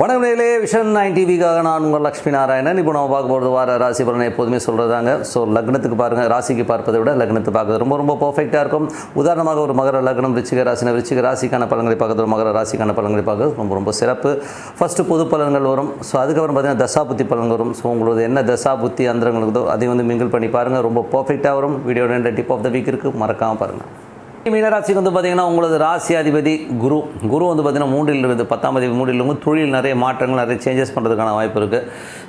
வணக்கம் நேர்களே vision nine டிவிக்காக நான் உங்கள் லக்ஷ்மி நாராயணன். இப்போ நம்ம பார்க்க போகிறது வார ராசி பலனை எப்போதுமே சொல்கிறதாங்க ஸோ லக்னத்துக்கு பாருங்கள் ராசிக்கு பார்ப்பதை விட லக்னத்தை பார்க்கறது ரொம்ப ரொம்ப பர்ஃபெக்டாக இருக்கும். உதாரணமாக ஒரு மகர லக்னம் ரிச்சிக ராசினா ரிச்சிக ராசிக்கான பலன்களை பார்க்கறது ஒரு மகர ராசிக்கான பலன்களை பார்க்கறது ரொம்ப ரொம்ப சிறப்பு. ஃபஸ்ட்டு பொது பலன்கள் வரும். ஸோ அதுக்கப்புறம் பார்த்தீங்கன்னா தசாபுத்தி பலன் வரும். ஸோ உங்களோட என்ன தசாபுத்தி அந்தரங்களுக்குதோ அதை வந்து மிங்கிள் பண்ணி பாருங்கள் ரொம்ப பர்ஃபெக்டாக வரும். Video tip of the week இருக்குது மறக்காமல் பாருங்கள் மீனராசிக்கு வந்து பார்த்தீங்கன்னா உங்களது ராசி அதிபதி குரு. குரு வந்து பார்த்தீங்கன்னா மூன்றில் இருந்து பத்தாம் அதிபதி மூன்றில் இருக்கும் தொழில் நிறைய மாற்றங்கள் நிறைய சேஞ்சஸ் பண்ணுறதுக்கான வாய்ப்பு இருக்குது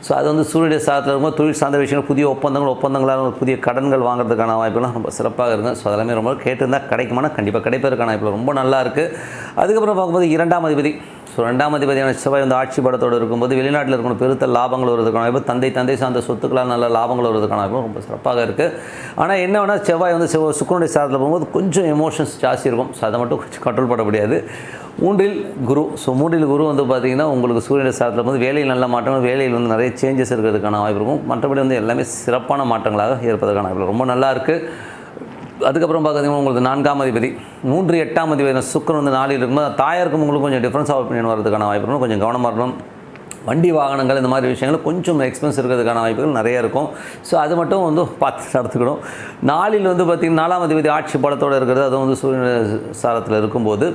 ஸோ அது வந்து சூரிய சாதத்தில் இருக்கும் தொழில் சார்ந்த விஷயங்கள் புதிய ஒப்பந்தங்கள் ஒப்பந்தங்களாக புதிய கடன்கள் வாங்குறதுக்கான வாய்ப்புலாம் ரொம்ப சிறப்பாக இருக்கும் ஸோ அதெல்லாமே ரொம்ப கேட்டிருந்தால் கிடைக்குமானா கண்டிப்பாக கிடைப்பதற்கான வாய்ப்பு ரொம்ப நல்லா இருக்குது அதுக்கப்புறம் பார்க்கும்போது இரண்டாம் அதிபதி ஸோ ரெண்டாம் அதிபதியான செவ்வாய் வந்து ஆட்சி படத்தோடு இருக்கும்போது வெளிநாட்டில் இருக்கணும் பெருத்த லாபங்கள் வருவதற்கான வாய்ப்பு தந்தை தந்தை சார்ந்த சொத்துக்களால் நல்ல லாபங்கள் வருவதற்கான வாய்ப்பு ரொம்ப சிறப்பாக இருக்குது ஆனால் என்ன வேணால் செவ்வாய் வந்து செவ்வாய் சுக்கரனுடைய சாரத்தில் போகும்போது கொஞ்சம் எமோஷன்ஸ் ஜாஸ்தி இருக்கும். ஸோ அதை மட்டும் கொஞ்சம் கண்ட்ரோல் பண்ண முடியாது. மூன்றில் குரு. ஸோ மூன்றில் குரு வந்து பார்த்திங்கன்னா உங்களுக்கு சூரியனுடைய சாரத்தில் வந்து வேலையில் நல்ல மாற்றங்கள் வேலையில் வந்து நிறைய சேஞ்சஸ் இருக்கிறதுக்கான வாய்ப்பு இருக்கும். மற்றபடி வந்து எல்லாமே சிறப்பான மாற்றங்களாக ஏற்பதற்கான வாய்ப்பு ரொம்ப நல்லா இருக்குது அதுக்கப்புறம் பார்த்தீங்கன்னா உங்களுக்கு நான்காம் அதிபதி மூன்று எட்டாம் அதிபதி சுக்கரன் வந்து நாளில் இருக்கும்போது தாயாருக்கும் உங்களுக்கு கொஞ்சம் டிஃப்ரென்ஸ் ஆஃப் ஒப்பீனியன் வரதுக்கான வாய்ப்பு கொஞ்சம் கவனமாக இருக்கணும். வண்டி வாகனங்கள் இந்த மாதிரி விஷயங்கள் கொஞ்சம் எக்ஸ்பென்ஸ் இருக்கிறதுக்கான வாய்ப்புகள் நிறைய இருக்கும். ஸோ அது மட்டும் வந்து பார்த்து நடத்துக்கணும் நாளில் வந்து பார்த்திங்கன்னா நாலாம் அதிபதி ஆட்சி படத்தோடு இருக்கிறது. அதுவும் வந்து சூரிய சாரத்தில் இருக்கும்போது.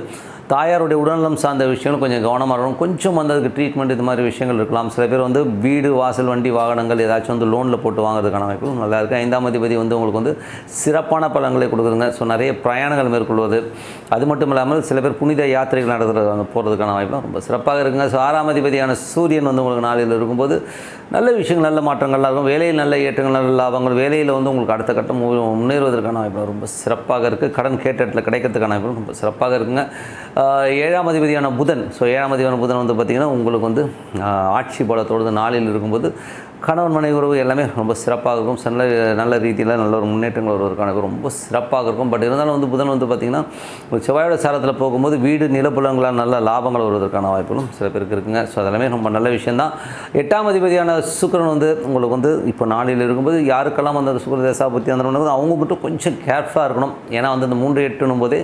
தாயாருடைய உடல்நலம் சார்ந்த விஷயங்களும் கொஞ்சம் கவனமாக இருக்கணும். கொஞ்சம் வந்து அதுக்கு ட்ரீட்மெண்ட் இது மாதிரி விஷயங்கள் இருக்கலாம். சில பேர் வந்து வீடு வாசல் வண்டி வாகனங்கள் ஏதாச்சும் வந்து லோனில் போட்டு வாங்குறதுக்கான வாய்ப்புகள் நல்லா இருக்குது ஐந்தாம் அதிபதி வந்து உங்களுக்கு வந்து சிறப்பான பலன்களை கொடுக்குதுங்க. ஸோ நிறைய பிரயாணங்கள் மேற்கொள்வது. அது மட்டும் இல்லாமல் சில பேர் புனித யாத்திரைகள் நடத்துகிற போகிறதுக்கான வாய்ப்புலாம் ரொம்ப சிறப்பாக இருக்குங்க. ஸோ ஆறாம் அதிபதியான சூரியன் வந்து உங்களுக்கு நாளில் இருக்கும்போது நல்ல விஷயங்கள் நல்ல மாற்றங்கள்லாம் இருக்கும். வேலையில் நல்ல ஏற்றங்கள் நல்ல லாபங்கள். வேலையில் வந்து உங்களுக்கு அடுத்த கட்டம் முன்னேறுவதற்கான வாய்ப்பு ரொம்ப சிறப்பாக இருக்குது கடன் கேட்ட இடத்துல கிடைக்கிறதுக்கான வாய்ப்பு ரொம்ப சிறப்பாக இருக்குங்க. ஏழாம் அதிபதியான புதன் ஸோ ஏழாம் அதிபதியான புதன் வந்து பார்த்திங்கன்னா உங்களுக்கு வந்து ஆட்சி பலத்தோடு நாளில் இருக்கும்போது கணவன் மனைவி உறவு எல்லாமே ரொம்ப சிறப்பாக இருக்கும். நல்ல நல்ல ரீதியில் நல்ல ஒரு முன்னேற்றங்கள் வருவதற்கான ரொம்ப சிறப்பாக இருக்கும். பட் இருந்தாலும் வந்து புதன் வந்து பார்த்திங்கன்னா ஒரு செவ்வாயோட சாரத்தில் போகும்போது வீடு நிலப்புலங்களால் நல்ல லாபங்கள் வருவதற்கான வாய்ப்புகளும் சில பேருக்கு இருக்குங்க. ஸோ அதெல்லாமே ரொம்ப நல்ல விஷயந்தான் எட்டாம் அதிபதியான சுக்கரன் வந்து உங்களுக்கு வந்து இப்போ நாளில் இருக்கும்போது யாருக்கெல்லாம் வந்து அந்த சுக்கர தேசா புத்தி அந்த அவங்க மட்டும் கொஞ்சம் கேர்ஃபுல்லாக இருக்கணும். ஏன்னா வந்து அந்த மூன்று எட்டுனும் போதே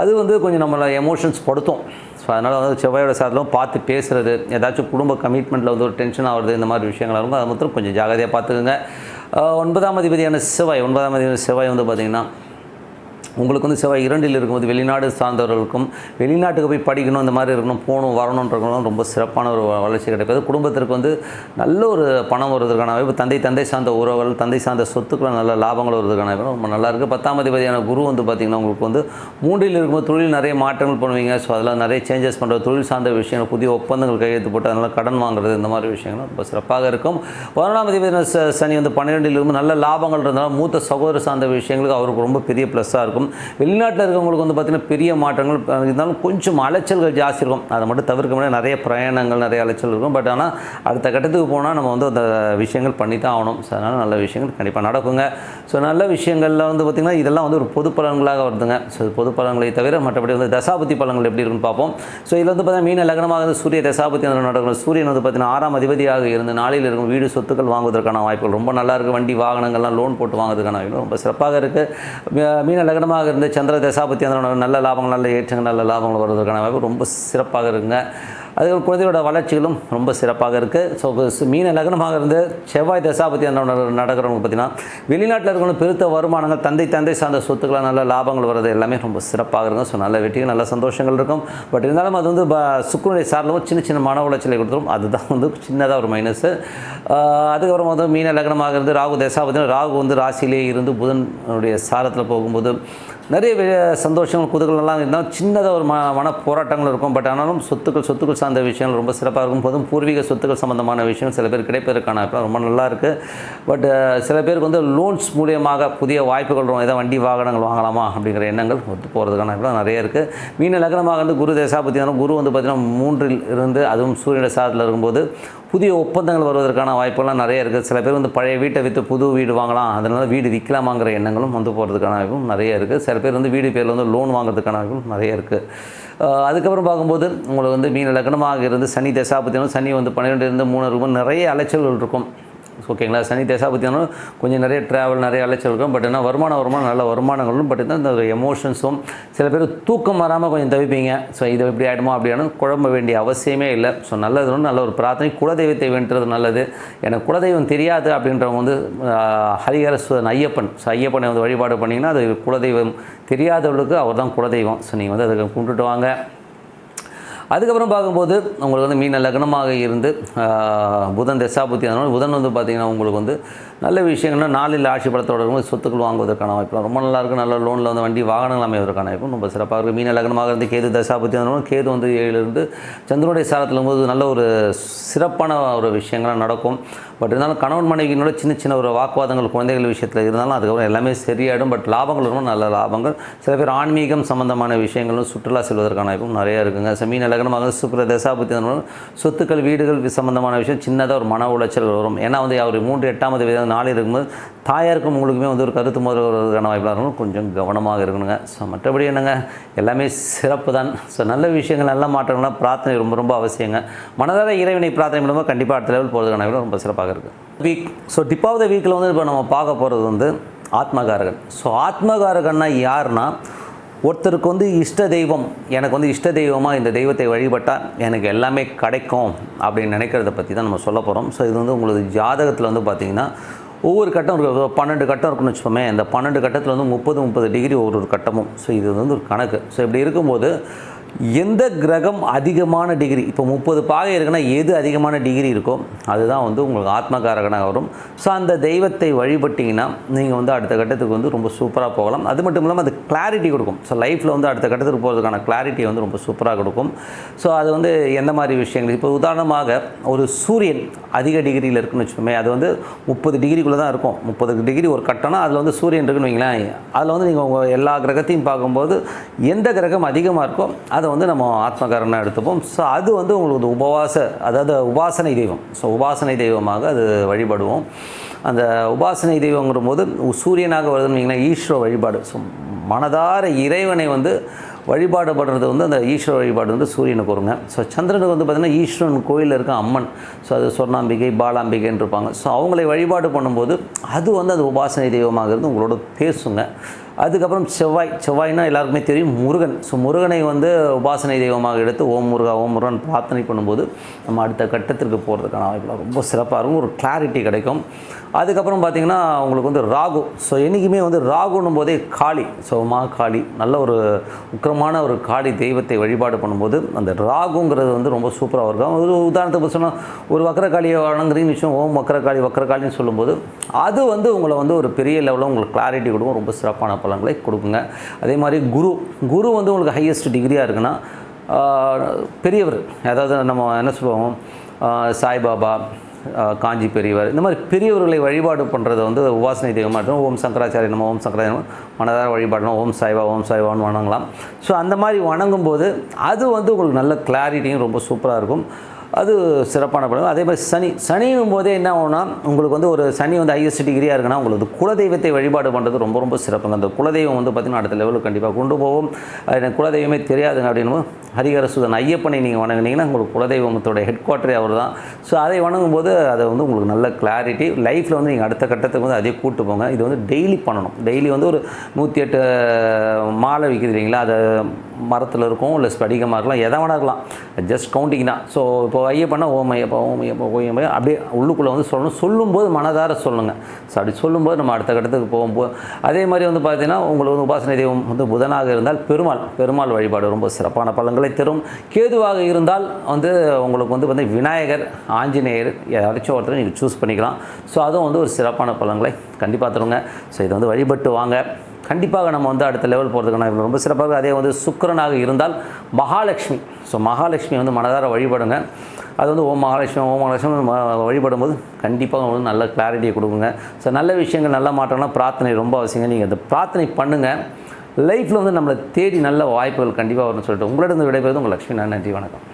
அது வந்து கொஞ்சம் நம்மளை எமோஷன்ஸ் படுத்தும். ஸோ அதனால் வந்து செவ்வாயோட சாரிலும் பார்த்து பேசுகிறது ஏதாச்சும் குடும்ப கமிட்மெண்ட்டில் வந்து ஒரு டென்ஷன் ஆகுறது இந்த மாதிரி விஷயங்கள் இருக்கும். அதை மட்டும் கொஞ்சம் ஜாகிரதையாக பார்த்துக்குங்க. ஒன்பதாம் அதிபதியான செவ்வாய் ஒன்பதாம் அதிபதியான செவ்வாய் வந்து பார்த்திங்கன்னா உங்களுக்கு வந்து செவ்வாய் இரண்டில் இருக்கும்போது வெளிநாடு சார்ந்தவர்களுக்கும் வெளிநாட்டுக்கு போய் படிக்கணும் இந்த மாதிரி இருக்கணும் போகணும் வரணுன்றவங்களும் ரொம்ப சிறப்பான ஒரு வளர்ச்சி கிடைப்பது. குடும்பத்திற்கு வந்து நல்ல ஒரு பணம் வருவதற்கான வாய்ப்பு தந்தை தந்தை சார்ந்த உறவுகள் தந்தை சார்ந்த சொத்துக்கள் நல்ல லாபங்கள் வருவதற்கான வாய்ப்பு ரொம்ப நல்லா இருக்குது பத்தாம் அதிபதியான குரு வந்து பார்த்திங்கன்னா உங்களுக்கு வந்து மூன்றில் இருக்கும்போது தொழில் நிறைய மாற்றங்கள் பண்ணுவீங்க. ஸோ அதில் நிறைய சேஞ்சஸ் பண்ணுற தொழில் சார்ந்த விஷயங்கள் புதிய ஒப்பந்தங்கள் கையெழுத்து போட்டு அதனால் கடன் வாங்குறது இந்த மாதிரி விஷயங்கள் ரொம்ப சிறப்பாக இருக்கும். பதினொன்றாம் அதிபதி ச- சனி வந்து பன்னிரெண்டில் இருக்கும் நல்ல லாபங்கள் இருந்தாலும் மூத்த சகோதர சார்ந்த விஷயங்களுக்கு அவருக்கு ரொம்ப பெரிய ப்ளஸ்ஸாக இருக்கும். வெளிநாட்டில் இருக்கவங்களுக்கு வந்து பார்த்திங்கன்னா பெரிய மாற்றங்கள் இருந்தாலும் கொஞ்சம் அலைச்சல்கள் ஜாஸ்தி இருக்கும். அதை மட்டும் தவிர்க்க முடியாது. நிறைய பிரயாணங்கள் நிறைய அலைச்சல் இருக்கும். பட் ஆனால் அடுத்த கட்டத்துக்கு போனால் நம்ம வந்து அந்த விஷயங்கள் பண்ணி தான் ஆகணும். ஸோ அதனால் நல்ல விஷயங்கள் கண்டிப்பாக நடக்குங்க. ஸோ நல்ல விஷயங்களில் வந்து பார்த்திங்கன்னா இதெல்லாம் வந்து ஒரு பொது பலன்களாக வருதுங்க. ஸோ பொது பலன்களை தவிர மற்றபடி வந்து தசாபதி பலன்கள் எப்படி இருக்குன்னு பார்ப்போம். ஸோ இதில் வந்து பார்த்தீங்கன்னா மீன லக்னமாக வந்து சூரிய தசாபதி நடக்கும் சூரியன் வந்து பார்த்தீங்கன்னா ஆறாம் அதிபதியாக இருந்து நாளில் இருக்கும் வீடு சொத்துக்கள் வாங்குவதற்கான வாய்ப்புகள் ரொம்ப நல்லா இருக்குது வண்டி வாகனங்கள்லாம் லோன் போட்டு வாங்குறதுக்கான வாய்ப்பு ரொம்ப சிறப்பாக இருக்குது மீன லக்னமாக இருந்து சந்திர தசாபதி அந்த நல்ல லாபங்கள் நல்ல ஏற்றங்கள் நல்ல லாபங்கள் வருவதற்கான வாய்ப்பு ரொம்ப சிறப்பாக இருக்குங்க. அது குழந்தையோட வளர்ச்சிகளும் ரொம்ப சிறப்பாக இருக்குது ஸோ மீன லக்னமாக இருந்து செவ்வாய் தசாபதி அந்த நடக்கிறவங்க பார்த்தீங்கன்னா வெளிநாட்டில் இருக்கவங்க பெருத்த வருமானங்கள் தந்தை தந்தை சார்ந்த சொத்துக்களாக நல்ல லாபங்கள் வர்றது எல்லாமே ரொம்ப சிறப்பாக இருக்கும். ஸோ நல்ல வெற்றிகள் நல்ல சந்தோஷங்கள் இருக்கும். பட் இருந்தாலும் அது வந்து சுக்குனுடைய சார்லவும் சின்ன சின்ன மன உளைச்சலை கொடுத்துரும். அதுதான் வந்து சின்னதாக ஒரு மைனஸு அதுக்கப்புறம் வந்து மீன லக்னமாக இருந்து ராகு தசாபதி ராகு வந்து ராசியிலே இருந்து புதனுடைய சாரத்தில் போகும்போது நிறைய சந்தோஷங்கள் குதூகலம்லாம் இருந்தாலும் சின்னதாக ஒரு ம மன போராட்டங்கள் இருக்கும். பட் ஆனாலும் சொத்துக்கள் சொத்துக்கள் சார்ந்த விஷயங்கள் ரொம்ப சிறப்பாக இருக்கும். போதும் பூர்வீக சொத்துக்கள் சம்மந்தமான விஷயம் சில பேர் கிடைப்பதற்கான ரொம்ப நல்லா இருக்குது பட் சில பேருக்கு வந்து லோன்ஸ் மூலியமாக புதிய வாய்ப்புகள் வரும். ஏதாவது வண்டி வாகனங்கள் வாங்கலாமா அப்படிங்கிற எண்ணங்கள் ஒத்து போகிறதுக்கான வாய்ப்புலாம் நிறைய இருக்குது மீன லக்னமாக வந்து குரு தசாபதி குரு வந்து பார்த்திங்கன்னா மூன்றில் இருந்து அதுவும் சூரியன சாதத்தில் இருக்கும்போது புதிய ஒப்பந்தங்கள் வருவதற்கான வாய்ப்புலாம் நிறைய இருக்குது. சில பேர் வந்து பழைய வீட்டை விற்று புது வீடு வாங்கலாம். அதனால் வீடு விற்கலாமாங்கிற எண்ணங்களும் வந்து போகிறதுக்கான வாய்ப்பும் நிறைய இருக்குது. சில பேர் வந்து வீடு பேரில் வந்து லோன் வாங்குறதுக்கான வாய்ப்பும் நிறைய இருக்குது. அதுக்கப்புறம் பார்க்கும்போது உங்களுக்கு வந்து மீன் லக்னமாக இருந்து சனி தசாபத்தியும் சனி வந்து பன்னிரெண்டு இருந்து மூணு இருக்கும் நிறைய அலைச்சல்கள் இருக்கும். ஓகேங்களா? சனி தசாபத்தினாலும் கொஞ்சம் நிறைய ட்ராவல் நிறைய அலைச்சல் இருக்கும். பட் என்ன வருமானம் வருமானம் நல்ல வருமானங்களும் பட் இந்த எமோஷன்ஸும் சில பேர் தூக்கம் வராமல் கொஞ்சம் தவிப்பீங்க. ஸோ இது இப்படி ஆகிடுமோ அப்படியானு குழம்ப வேண்டிய அவசியமே இல்லை. ஸோ நல்லது நல்ல ஒரு பிரார்த்தனை. குலதெய்வத்தை வென்றது நல்லது. எனக்கு குலதெய்வம் தெரியாது அப்படின்றவங்க வந்து ஆஹ், ஐயப்பன். ஸோ ஐயப்பனை வந்து வழிபாடு பண்ணிங்கன்னா அது குலதெய்வம் தெரியாதவர்களுக்கு அவர் தான் குலதெய்வம். ஸோ நீங்கள் வந்து அதுக்கு கும்பிட்டுட்டு வாங்க. அதுக்கப்புறம் பார்க்கும்போது உங்களுக்கு வந்து மீன லக்னமாக இருந்து புதன் தசாபுத்தி. அதனால புதன் வந்து பார்த்திங்கன்னா உங்களுக்கு வந்து நல்ல விஷயங்கள்னா நாளில் ஆட்சி படத்தோட இருக்கும்போது சொத்துக்கள் வாங்குவதற்கான வாய்ப்பு ரொம்ப நல்லா நல்ல லோனில் வந்து வண்டி வாகனங்கள் அமைவதற்கான வாய்ப்பு ரொம்ப சிறப்பாக இருக்குது மீன லக்னமாக இருந்து கேது தசாபத்தி அதனால கேது வந்து ஏழிலிருந்து சந்திரனுடைய சாரத்தில் போது நல்ல ஒரு சிறப்பான ஒரு விஷயங்கள்லாம் நடக்கும். பட் இருந்தாலும் கணவன் மனைவியினோட சின்ன சின்ன ஒரு வாக்குவாதங்கள் குழந்தைகள் விஷயத்தில் இருந்தாலும் அதுக்கப்புறம் எல்லாமே சரியாயிடும். பட் லாபங்கள் ரொம்ப நல்ல லாபங்கள். சில பேர் ஆன்மீகம் சம்பந்தமான விஷயங்களும் சுற்றுலா செல்வதற்கான வாய்ப்பும் நிறையா இருக்குங்க. செமீன லக்னமாக சுக்கிர தசாபத்தி சொத்துக்கள் வீடுகள் சம்பந்தமான விஷயம் சின்னதாக ஒரு மன உளைச்சல் வரும். ஏன்னா வந்து அவர் மூன்று எட்டாவது விதம் வித நாள் இருக்கும்போது தாயாருக்கும் உங்களுக்குமே வந்து ஒரு கருத்து முதல்வதற்கான வாய்ப்பாக இருக்கணும் கொஞ்சம் கவனமாக இருக்கணுங்க. ஸோ மற்றபடி என்னங்க? எல்லாமே சிறப்பு தான் ஸோ நல்ல விஷயங்கள் நல்ல மாற்றங்கள்லாம் பிரார்த்தனை ரொம்ப ரொம்ப அவசியங்க. மனதார இறைவனை பிரார்த்தனை மூலமாக கண்டிப்பாக அடுத்த லெவல் போகிறதுக்கான வாய்ப்பு ரொம்ப சிறப்பாக இருக்குது week so tip of the வீக்கில் வந்து இப்போ நம்ம பார்க்க போகிறது வந்து ஆத்மகாரகன். ஸோ ஆத்மகாரகன்னா யாருன்னா ஒருத்தருக்கு வந்து இஷ்ட தெய்வம் எனக்கு வந்து இஷ்ட தெய்வமாக இந்த தெய்வத்தை வழிபட்டால் எனக்கு எல்லாமே கிடைக்கும் அப்படின்னு நினைக்கிறத பற்றி தான் நம்ம சொல்ல போகிறோம் ஸோ இது வந்து உங்களுக்கு ஜாதகத்தில் வந்து பார்த்திங்கன்னா ஒவ்வொரு கட்டம் இருக்கு. பன்னெண்டு கட்டம் இருக்குன்னு வச்சுப்போமே இந்த பன்னெண்டு கட்டத்தில் வந்து முப்பது முப்பது டிகிரி ஒரு ஒரு கட்டமும். ஸோ இது வந்து ஒரு கணக்கு. ஸோ இப்படி இருக்கும்போது எந்த கிரகம் அதிகமான டிகிரி இப்போ முப்பது பாகை இருக்குன்னா எது அதிகமான டிகிரி இருக்கோ அதுதான் வந்து உங்களுக்கு ஆத்மகாரகனாக வரும். ஸோ அந்த தெய்வத்தை வழிபட்டிங்கன்னா நீங்கள் வந்து அடுத்த கட்டத்துக்கு வந்து ரொம்ப சூப்பராக போகலாம். அது மட்டும் இல்லாமல் அது கிளாரிட்டி கொடுக்கும். ஸோ லைஃப்பில் வந்து அடுத்த கட்டத்துக்கு போகிறதுக்கான கிளாரிட்டி வந்து ரொம்ப சூப்பராக கொடுக்கும். ஸோ அது வந்து எந்த மாதிரி விஷயங்கள்? இப்போ உதாரணமாக ஒரு சூரியன் அதிக டிகிரியில் இருக்குன்னு வச்சுக்கோமே அது வந்து முப்பது டிகிரிக்குள்ளே தான் இருக்கும். முப்பது டிகிரி ஒரு கட்டணம் அதில் வந்து சூரியன் இருக்குன்னு வைங்களேன். அதில் வந்து நீங்கள் உங்கள் எல்லா கிரகத்தையும் பார்க்கும்போது எந்த கிரகம் அதிகமாக இருக்கோ அதை வந்து நம்ம ஆத்மகாரனாக எடுத்துப்போம். ஸோ அது வந்து உங்களுக்கு உபவாச அதாவது உபாசனை தெய்வம். ஸோ உபாசனை தெய்வமாக அது வழிபடுவோம். அந்த உபாசனை தெய்வங்கிற போது சூரியனாக வருதுன்னு வைங்களேன் ஈஸ்வர வழிபாடு. ஸோ மனதார இறைவனை வந்து வழிபாடுபடுறது வந்து அந்த ஈஸ்வர வழிபாடு வந்து சூரியனுக்கு வருங்க. ஸோ சந்திரனுக்கு வந்து பார்த்திங்கன்னா ஈஸ்வரன் கோயிலில் இருக்க அம்மன் ஸோ அது சொர்ணாம்பிகை பாலாம்பிகைன்னு இருப்பாங்க. ஸோ அவங்களை வழிபாடு பண்ணும்போது அது வந்து அது உபாசனை தெய்வமாக இருந்து உங்களோட பேசுங்க. அதுக்கப்புறம் செவ்வாய் செவ்வாய்னா எல்லாருக்குமே தெரியும் முருகன். ஸோ முருகனை வந்து உபாசனை தெய்வமாக எடுத்து ஓம் முருகா ஓம் முருகன் பிரார்த்தனை பண்ணும்போது நம்ம அடுத்த கட்டத்திற்கு போகிறதுக்கான வாய்ப்புலாம் ரொம்ப சிறப்பாக இருக்கும். ஒரு கிளாரிட்டி கிடைக்கும். அதுக்கப்புறம் பார்த்திங்கன்னா உங்களுக்கு வந்து ராகு. ஸோ என்றைக்குமே வந்து ராகுன்னும் போதே காளி. ஸோ மா காளி. நல்ல ஒரு உக்கிரமான ஒரு காளி தெய்வத்தை வழிபாடு பண்ணும்போது அந்த ராகுங்கிறது வந்து ரொம்ப சூப்பராக இருக்கும். ஒரு உதாரணத்துக்கு சொன்னால் ஒரு வக்கரகாளியை வணங்குறீங்கன்னு விஷயம் ஓம் வக்கரகாளி வக்கரகாளின்னு சொல்லும்போது அது வந்து உங்களை வந்து ஒரு பெரிய லெவலில் உங்களுக்கு கிளாரிட்டி கொடுக்கும். ரொம்ப சிறப்பான பலன்களை கொடுக்குங்க. அதே மாதிரி குரு குரு வந்து உங்களுக்கு ஹையஸ்ட் டிகிரியாக இருக்குன்னா பெரியவர். அதாவது நம்ம என்ன சொல்லுவோம்? சாய்பாபா காஞ்சி பெரியவர். இந்த மாதிரி பெரியவர்களை வழிபாடு பண்ணுறது வந்து உபாசனை தெய்வமாக இருக்கும் ஓம் சங்கராச்சாரிய நம்ம ஓம் சங்கராச்சாரிய மனதார வழிபாடணும் ஓம் சாய்பா ஓம் சாய்வான்னு வணங்கலாம். ஸோ அந்த மாதிரி வணங்கும்போது அது வந்து உங்களுக்கு நல்ல கிளாரிட்டியும் ரொம்ப சூப்பராக இருக்கும். அது சிறப்பான படம். அதே மாதிரி சனி சனியும் போதே என்ன ஆகும்னா உங்களுக்கு வந்து ஒரு சனி வந்து ஐஎஸ்டி டிகிரியாக இருக்குன்னா உங்களுக்கு குலதெய்வத்தை வழிபாடு பண்ணுறது ரொம்ப ரொம்ப சிறப்புங்க. அந்த குலதெய்வம் வந்து பார்த்திங்கன்னா அடுத்த லெவலுக்கு கண்டிப்பாக கொண்டு போகும். எனக்கு குலதெய்வமே தெரியாதுங்க அப்படின்னு ஹரிகரசுதன் ஐயப்பனை நீங்கள் வணங்குனீங்கன்னா உங்களுக்கு குலதெய்வத்தோட ஹெட் குவார்ட்டரே அவர் தான் ஸோ அதை வணங்கும்போது அதை வந்து உங்களுக்கு நல்ல கிளாரிட்டி லைஃப்பில் வந்து நீங்கள் அடுத்த கட்டத்துக்கு வந்து அதே கூட்டு போங்க. இது வந்து டெய்லி பண்ணணும். டெய்லி வந்து ஒரு நூற்றி எட்டு மாலை விற்கிது இல்லைங்களா? அதை மரத்தில் இருக்கும் இல்லை ஸ்படிகமாக இருக்கலாம் எதை வேணா இருக்கலாம். ஜஸ்ட் கவுண்டிங் தான். ஸோ இப்போ ஐயப்பனா ஓம் ஐயப்பா ஓம் ஐயப்பா ஓம் ஐயப்பா அப்படியே உள்ளுக்குள்ளே வந்து சொல்லணும். சொல்லும்போது மனதார சொல்லுங்கள் ஸோ அப்படி சொல்லும்போது நம்ம அடுத்த கட்டத்துக்கு போகும்போது அதே மாதிரி வந்து பார்த்தீங்கன்னா உங்களுக்கு வந்து உபாசனை தெய்வம் வந்து புதனாக இருந்தால் பெருமாள் பெருமாள் வழிபாடு ரொம்ப சிறப்பான பலன்களை தரும். கேதுவாக இருந்தால் வந்து உங்களுக்கு வந்து வந்து விநாயகர் ஆஞ்சநேயர் யாராச்சும் ஒருத்தர் நீங்கள் சூஸ் பண்ணிக்கலாம். ஸோ அதுவும் வந்து ஒரு சிறப்பான பலன்களை கண்டிப்பாக தருங்க. ஸோ இதை வந்து வழிபட்டு வாங்க. கண்டிப்பாக நம்ம வந்து அடுத்த லெவல் போகிறதுக்கான ரொம்ப சிறப்பாக அதே வந்து சுக்கிரனாக இருந்தால் மகாலட்சுமி. ஸோ மகாலட்சுமி வந்து மனதார வழிபடுங்க. அது வந்து ஓம் மகாலட்சுமி ஓம் மகாலட்சுமி வழிபடும் வழிபடும்போது கண்டிப்பாக உங்களுக்கு நல்ல கிளாரிட்டியை கொடுக்குங்க. ஸோ நல்ல விஷயங்கள் நல்ல மாற்றம்னா பிரார்த்தனை ரொம்ப அவசியங்க. நீங்கள் அந்த பிரார்த்தனை பண்ணுங்கள் லைஃப்பில் வந்து நம்மளை தேடி நல்ல வாய்ப்புகள் கண்டிப்பாக வரும்னு சொல்லிட்டு உங்களிடம் விடைபெறுது உங்கள் லட்சுமி நான் நன்றி வணக்கம்.